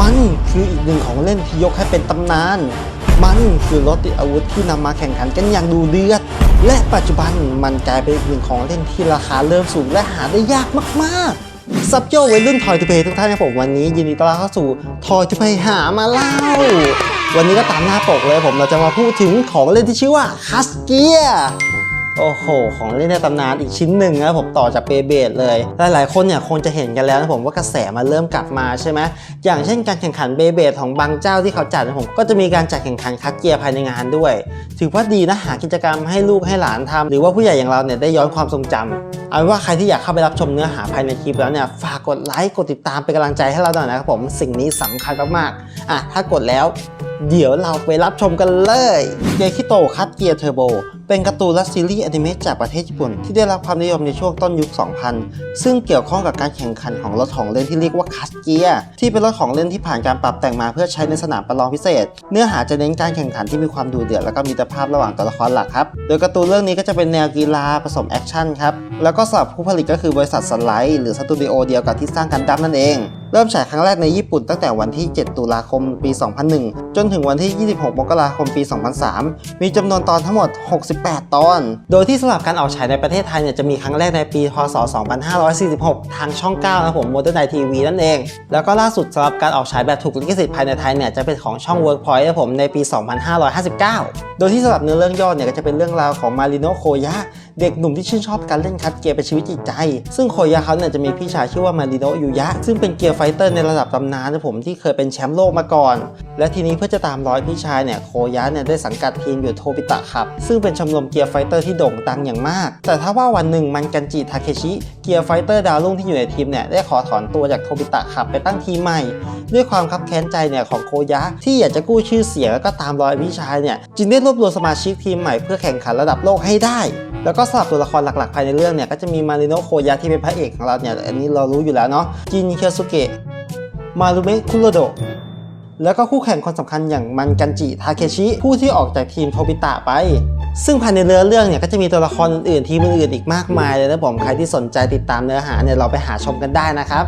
มันคืออีกหนึ่งของเล่นที่ยกให้เป็นตำนาน มันคือรถติดอาวุธที่นำมาแข่งขันกันอย่างดูเดือด และปัจจุบันมันกลายเป็นอีกหนึ่งของเล่นที่ราคาเริ่มสูงและหาได้ยากมากๆซับโยวัยรุ่นทอยทูเพย์ทุกท่านครับผมวันนี้ยินดีต้อนรับเข้าสู่ทอยทูเพย์หามาเล่า วันนี้ก็ตามหน้าปกเลยผมเราจะมาพูดถึงของเล่นที่ชื่อว่าคัสเกีย โอ้โห ของเล่นในตำนานอีกชิ้นหนึ่งนะผมต่อจากเบเบดเลยหลายๆคนเนี่ยคงจะเห็นกันแล้วนะผมว่ากระแสมันเริ่มกลับมาใช่ไหมอย่างเช่นการแข่งขันเบเบดของบางเจ้าที่เขาจัดนะผมก็จะมีการจัดแข่งขันคัดเกียร์ภายในงานด้วย ถือว่าดีนะหากิจกรรมให้ลูกให้หลานทำหรือว่าผู้ใหญ่อย่างเราเนี่ยได้ย้อนความทรงจำเอาเป็นว่าใครที่อยากเข้าไปรับชมเนื้อหาภายในคลิปแล้วเนี่ยฝากกดไลค์กดติดตามเป็นกำลังใจให้เราหน่อยนะครับผมสิ่งนี้สำคัญมากๆอะถ้ากดแล้ว เดี๋ยวเราไปรับชมกันเลยเกคิโตคัตเกียร์เทอร์โบ เป็นการ์ตูนและซีรีส์อนิเมะจากประเทศญี่ปุ่น ที่ได้รับความนิยมในช่วงต้นยุค 2000 ซึ่งเกี่ยวข้องกับการแข่งขันของรถของเล่นที่เรียกว่าคัตเกียที่เป็นรถของเล่นที่ผ่านการปรับแต่งมาเพื่อใช้ในสนามประลองพิเศษ เนื้อหาจะเน้นการแข่งขันที่มีความดูเดือดและก็มีตภาพระหว่างตัวละครหลักครับ โดยการ์ตูนเรื่องนี้ก็จะเป็นแนวกีฬาผสมแอคชั่นครับ แล้วก็สำหรับผู้ผลิตก็คือบริษัทสไลด์หรือสตูดิโอเดียวกับที่สร้างกันดั้มนั่นเอง เริ่มฉายครั้งแรกในญี่ปุ่นตั้งแต่วันที่ 7 ตุลาคมปี 2001 จนถึงวันที่ 26 มกราคมปี 2003 มีจำนวนตอนทั้งหมด 68 ตอน โดยที่สำหรับการออกฉายในประเทศไทยเนี่ยจะมีครั้งแรกในปี พศ 2546 ทางช่อง 9 นะครับผม Modern Night TV นั่นเอง แล้วก็ล่าสุดสำหรับการออกฉายแบบถูกลิขสิทธิ์ภายในไทยเนี่ยจะเป็นของช่อง Workpoint นะผมในปี 2559 โดยที่สำหรับเนื้อเรื่องย่อเนี่ยก็จะเป็นเรื่องราวของมาริโนโคยะเด็กหนุ่มที่ชื่นชอบการเล่นคัดเกียร์เป็นชีวิตจิตใจ ซึ่งโคยะเขาเนี่ยจะมีพี่ชายชื่อว่ามาริโนยูยะซึ่งเป็นเกียร์ไฟเตอร์ในระดับตำนานนะผมที่เคยเป็นแชมป์โลกมาก่อน และทีนี้เพื่อจะตามรอยพี่ชายเนี่ยโคยะเนี่ยได้สังกัดทีมอยู่โทบิตะครับซึ่งเป็นชมรมเกียร์ไฟเตอร์ที่โด่งดังอย่างมาก แต่ถ้าว่าวันหนึ่งมันกันจิทาเคชิเกียร์ไฟเตอร์ดาวรุ่งที่อยู่ในทีมเนี่ยได้ขอถอนตัวจากโทบิตะครับไปตั้งทีมใหม่ ด้วยความคับแค้นใจเนี่ยของโคยะที่อยากจะกู้ชื่อเสียงแล้วก็ตามรอยพี่ชายเนี่ยจึงได้รวบรวมสมาชิกทีมใหม่เพื่อแข่งขันระดับโลกให้ได้แล้วก็สำหรับตัวละครหลักๆ ภายในเรื่องเนี่ยก็จะมีมาริโนโคยะที่เป็นพระเอกของเราเนี่ยอันนี้เรารู้อยู่แล้วเนาะจินเคียวสุเกะมารุเมะคุโรโดะแล้วก็คู่แข่งคนสำคัญอย่างมันกันจิทาเคชิ ผู้ที่ออกจากทีมโทบิตะไป ซึ่งภายในเนื้อเรื่องเนี่ยก็จะมีตัวละครอื่นๆทีมอื่นๆอีกมากมายเลยนะผมใครที่สนใจติดตามเนื้อหาเนี่ยเราไปหาชมกันได้นะครับ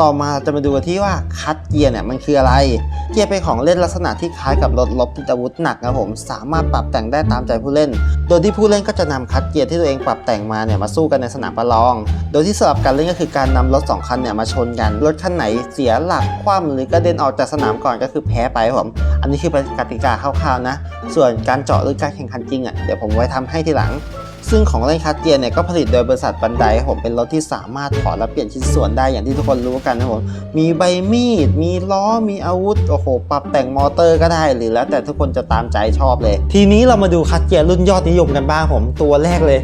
ต่อมาเราจะมาดูที่ว่าคัดเกียร์เนี่ยมันคืออะไร เกียร์เป็นของเล่นลักษณะที่คล้ายกับรถลบติดอาวุธหนักนะผมสามารถปรับแต่งได้ตามใจผู้เล่น โดยที่ผู้เล่นก็จะนำคัดเกียร์ที่ตัวเองปรับแต่งมาเนี่ยมาสู้กันในสนามประลอง โดยที่สลับการเล่นก็คือการนำรถสองคันเนี่ยมาชนกันรถคันไหนเสียหลักคว่ำหรือกระเด็นออกจากสนามก่อนก็คือแพ้ไปผมอันนี้คือเป็นกติกาคร่าวๆนะ ส่วนการเจาะหรือการแข่งขันจริงอะเดี๋ยวผมไว้ทำให้ทีหลัง ซึ่งของเล่นคัดเกียร์เนี่ยก็ผลิตโดยบริษัทบันไดผมเป็นรถที่สามารถถอดและเปลี่ยนชิ้นส่วนได้อย่างที่ทุกคนรู้กันนะครับผมมีใบมีด มีล้อมีอาวุธโอ้โหปรับแต่งมอเตอร์ก็ได้หรือแล้วแต่ทุกคนจะตามใจชอบเลย ทีนี้เรามาดูคัดเกียร์รุ่นยอดนิยมกันบ้างผมตัวแรกเลย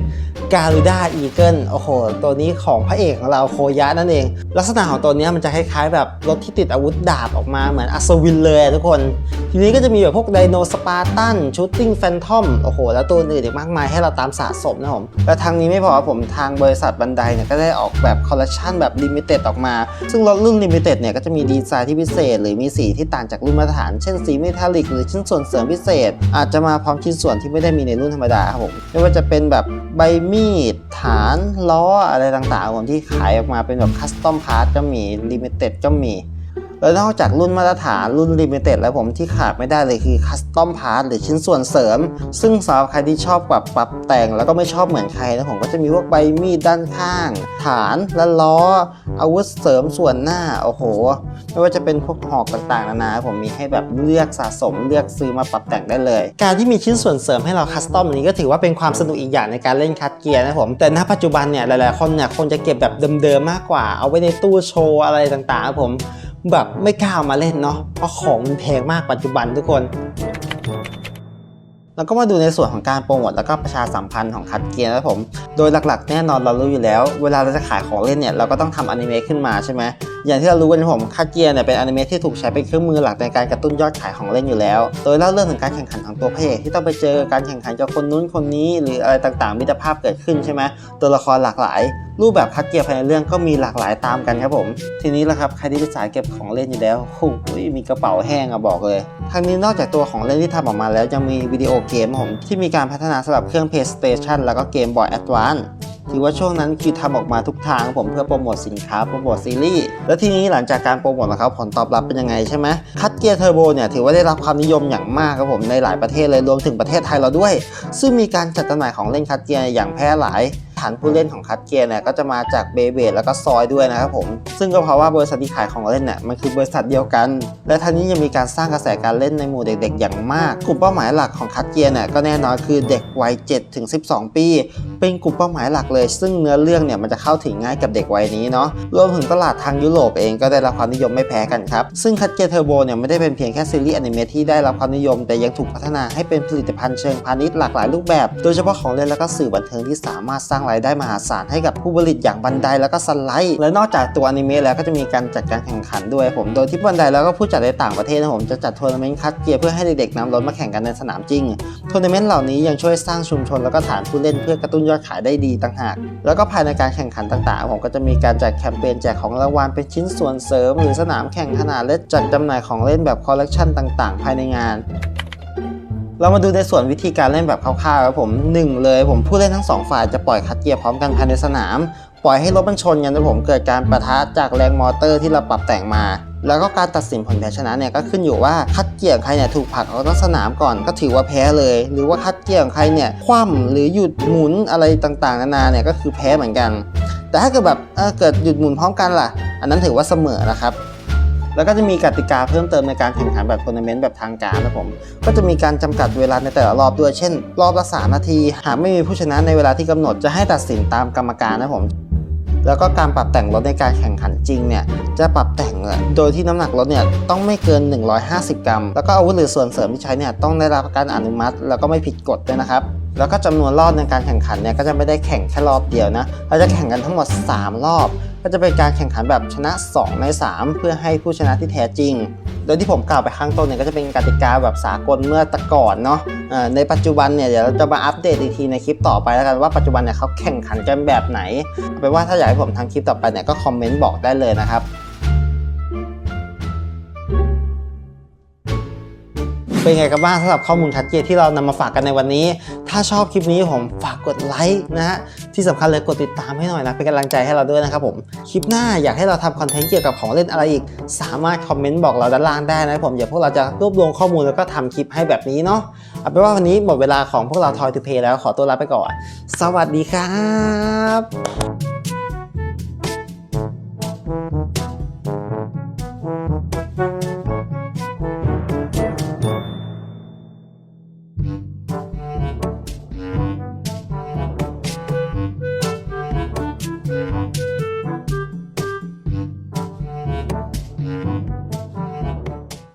การูด้าอีเกิลโอ้โห ตัวนี้ของพระเอกของเราโคยะนั่นเอง ลักษณะของตัวนี้มันจะคล้ายๆ แบบรถที่ติดอาวุธดาบออกมาเหมือนอัศวินเลยทุกคน ทีนี้ก็จะมีแบบพวกไดโนสปาร์ตันชูตติ้งแฟนทอมโอ้โห แล้วตัวอื่นอีกมากมายให้เราตามสะสมนะผมและทางนี้ไม่พอครับผมทางบริษัทบันไดเนี่ยก็ได้ออกแบบคอลเลคชันแบบลิมิเต็ดออกมา ซึ่งรถรุ่นลิมิเต็ดเนี่ยก็จะมีดีไซน์ที่พิเศษ หรือมีสีที่ต่างจากรุ่นมาตรฐาน เช่นสีเมทัลลิกหรือชิ้นส่วนเสริมพิเศษ อาจจะมาพร้อมชิ้นส่วนที่ไม่ได้มีในรุ่นธรรมดาครับผมไม่ว่าจะเป็นแบบใบมีดฐานล้ออะไรต่างๆผมที่ขายออกมาเป็นแบบคัสตอมพาร์ทก็มีลิมิเต็ดก็มี แล้วนอกจากรุ่นมาตรฐานรุ่นลิมิเต็ดแล้วผมที่ขาดไม่ได้เลยคือคัสตอมพาร์ทหรือชิ้นส่วนเสริม ซึ่งสำหรับใครที่ชอบแบบปรับแต่ง แล้วก็ไม่ชอบเหมือนใครนะผมก็จะมีพวกใบมีดด้านข้าง ฐานและล้อ อาวุธเสริมส่วนหน้า โอ้โห ไม่ว่าจะเป็นพวกหอกต่างๆนานาผมมีให้แบบเลือกสะสมเลือกซื้อมาปรับแต่งได้เลย การที่มีชิ้นส่วนเสริมให้เราคัสตอมนี้ก็ถือว่าเป็นความสนุกอีกอย่างในการเล่นคัดเกียร์นะผมแต่ณปัจจุบันเนี่ยหลายๆคนเนี่ยคงจะเก็บแบบเดิมๆมากกว่าเอาไว้ในตู้โชว์อะไรต่างๆผม แบบไม่กล้ามาเล่นเนาะเพราะของมันแพงมากปัจจุบันทุกคน แล้วก็มาดูในส่วนของการโปรโมทแล้วก็ประชาสัมพันธ์ของคัดเกียร์นะผม โดยหลักๆ แน่นอนเรารู้อยู่แล้ว เวลาเราจะขายของเล่นเนี่ยเราก็ต้องทำอนิเมะขึ้นมาใช่ไหมอย่างที่เรารู้กันผมคัดเกียร์เนี่ยเป็นอนิเมะที่ถูกใช้เป็นเครื่องมือหลักในการกระตุ้นยอดขายของเล่นอยู่แล้ว โดยเล่าเรื่องถึงการแข่งขันของตัวพระเอกที่ต้องไปเจอการแข่งขันกับคนนู้นคนนี้หรืออะไรต่างๆมิตรภาพเกิดขึ้นใช่ไหมตัวละครหลากหลาย รูปแบบคัดเกียร์ภายในเรื่องก็มีหลากหลายตามกันครับผม ทีนี้ละครับใครที่เป็นสายเก็บของเล่นอยู่แล้วโอ้โหมีกระเป๋าแห้งอะบอกเลยทางนี้นอกจากตัวของเล่นที่ทำออกมาแล้วยังมีวิดีโอเกมผมที่มีการพัฒนาสำหรับเครื่อง PlayStation แล้วก็เกม Boy Advance ถือว่าช่วงนั้นคือทำออกมาทุกทางผมเพื่อโปรโมทสินค้าโปรโมทซีรีส์แล้วทีนี้หลังจากการโปรโมทนะครับผลตอบรับเป็นยังไงใช่ไหมคัตเกียร์เทอร์โบเนี่ยถือว่าได้รับความนิยมอย่างมากครับผมในหลายประเทศเลยรวมถึงประเทศไทยเราด้วย ซึ่งมีการจัดจำหน่ายของเล่นคัตเกียร์อย่างแพร่หลาย ฐานผู้เล่นของคัตเกียร์เนี่ยก็จะมาจากเบเบดแล้วก็ซอยด้วยนะครับผม ซึ่งก็เพราะว่าบริษัทที่ขายของเล่นเนี่ยมันคือบริษัทเดียวกัน และท่านี้ยังมีการสร้างกระแสการเล่นในหมู่เด็กๆ อย่างมาก กลุ่มเป้าหมายหลักของคัตเกียร์เนี่ยก็แน่นอนคือเด็กวัย7ถึง12 ปี เป็นกลุ่มเป้าหมายหลักเลย ซึ่งเนื้อเรื่องเนี่ยมันจะเข้าถึงง่ายกับเด็กวัยนี้เนาะรวมถึงตลาดทางยุโรปเองก็ได้รับความนิยมไม่แพ้กันครับซึ่งคัตเกียร์เทอร์โบเนี่ยไม่ได้เป็นเพียงแค่ซีรีส์อนิเมะที่ได้รับความนิยม แต่ยังถูกพัฒนาให้เป็นผลิตภัณฑ์เชิงพาณิชย์หลากหลายรูปแบบ โดยเฉพาะของเล่นและก็สื่อบันเทิงที่สามารถสร้างรายได้มหาศาลให้กับผู้ผลิตอย่างบันไดแล้วก็สไลด์และนอกจากตัวอนิเมะแล้วก็จะมีการจัดการแข่งขันด้วยผมโดยที่บันไดแล้วก็ผู้จัดในต่างประเทศนะผมจะจัดทัวร์นาเมนต์คัตเกียร์เพื่อให้เด็กๆนำรถมาแข่งกันในสนามจริงทัวร์นาเมนต์เหล่านี้ยังช่วยสร้างชุมชนแล้วก็ฐานผู้เล่นเพื่อกระตุ้นยอดขายได้ดีต่างหาก แล้วก็ภายในการแข่งขันต่างๆ ผมก็จะมีการจัดแคมเปญแจกของรางวัลเป็นชิ้นส่วนเสริม หรือสนามแข่งขนาดเล็กจัดจำหน่ายของเล่นแบบคอลเลกชันต่าง ๆ ภายในงาน เรามาดูในส่วนวิธีการเล่นแบบคร่าวๆครับผมหนึ่งเลยผมผู้เล่นทั้งสองฝ่ายจะปล่อยคัดเกียร์พร้อมกันภายในสนาม ปล่อยให้รถมันชนกันนะผมเกิดการประทะจากแรงมอเตอร์ที่เราปรับแต่งมา แล้วก็การตัดสินผลแพ้ชนะเนี่ยก็ขึ้นอยู่ว่าคัดเกียร์ใครเนี่ยถูกผลักออกนอกสนามก่อนก็ถือว่าแพ้เลย หรือว่าคัดเกียร์ของใครเนี่ยคว่ำหรือหยุดหมุนอะไรต่างๆ นานาเนี่ยก็คือแพ้เหมือนกัน แต่ถ้าเกิดแบบเออเกิดหยุดหมุนพร้อมกันล่ะ อันนั้นถือว่าเสมอนะครับ แล้วก็จะมีกติกาเพิ่มเติมในการแข่งขันแบบทัวร์นาเมนต์แบบทางการนะผม ก็จะมีการจำกัดเวลาในแต่ละรอบด้วย เช่น รอบละ3นาที หากไม่มีผู้ชนะในเวลาที่กำหนดจะให้ตัดสินตามกรรมการนะผม แล้วก็การปรับแต่งรถในการแข่งขันจริงเนี่ยจะปรับแต่งเนี่ยโดยที่น้ำหนักรถเนี่ยต้องไม่เกิน 150 กรัม แล้วก็อาวุธหรือส่วนเสริมที่ใช้เนี่ยต้องได้รับการอนุมัติ แล้วก็ไม่ผิดกฎด้วยนะครับแล้วก็จำนวนรอบในการแข่งขันเนี่ยก็จะไม่ได้แข่งแค่รอบเดียวนะเราจะแข่งกันทั้งหมด 3 รอบ ก็จะเป็นการแข่งขันแบบชนะ 2 ใน 3 เพื่อให้ผู้ชนะที่แท้จริง โดยที่ผมกล่าวไปข้างต้นเนี่ยก็จะเป็นกติกาแบบสากลเมื่อตะก่อนเนาะในปัจจุบันเนี่ยเดี๋ยวเราจะมาอัปเดตอีกทีในคลิปต่อไปแล้วกันว่าปัจจุบันเนี่ยเขาแข่งขันกันแบบไหนเอาเป็นว่าถ้าอยากให้ผมทำคลิปต่อไปเนี่ยก็คอมเมนต์บอกได้เลยนะครับ เป็นไงกันบ้างสำหรับข้อมูลชัดเจนที่เรานำมาฝากกันในวันนี้ ถ้าชอบคลิปนี้ผมฝากกดไลค์นะฮะที่สำคัญเลยกดติดตามให้หน่อยนะเป็นกำลังใจให้เราด้วยนะครับผมคลิปหน้าอยากให้เราทำคอนเทนต์เกี่ยวกับของเล่นอะไรอีก สามารถคอมเมนต์บอกเราด้านล่างได้นะผมเดี๋ยวพวกเราจะรวบรวมข้อมูลแล้วก็ทำคลิปให้แบบนี้เนาะเอาเป็นว่าวันนี้หมดเวลาของพวกเราทอยทูเพย์แล้วขอตัวลาไปก่อน สวัสดีครับ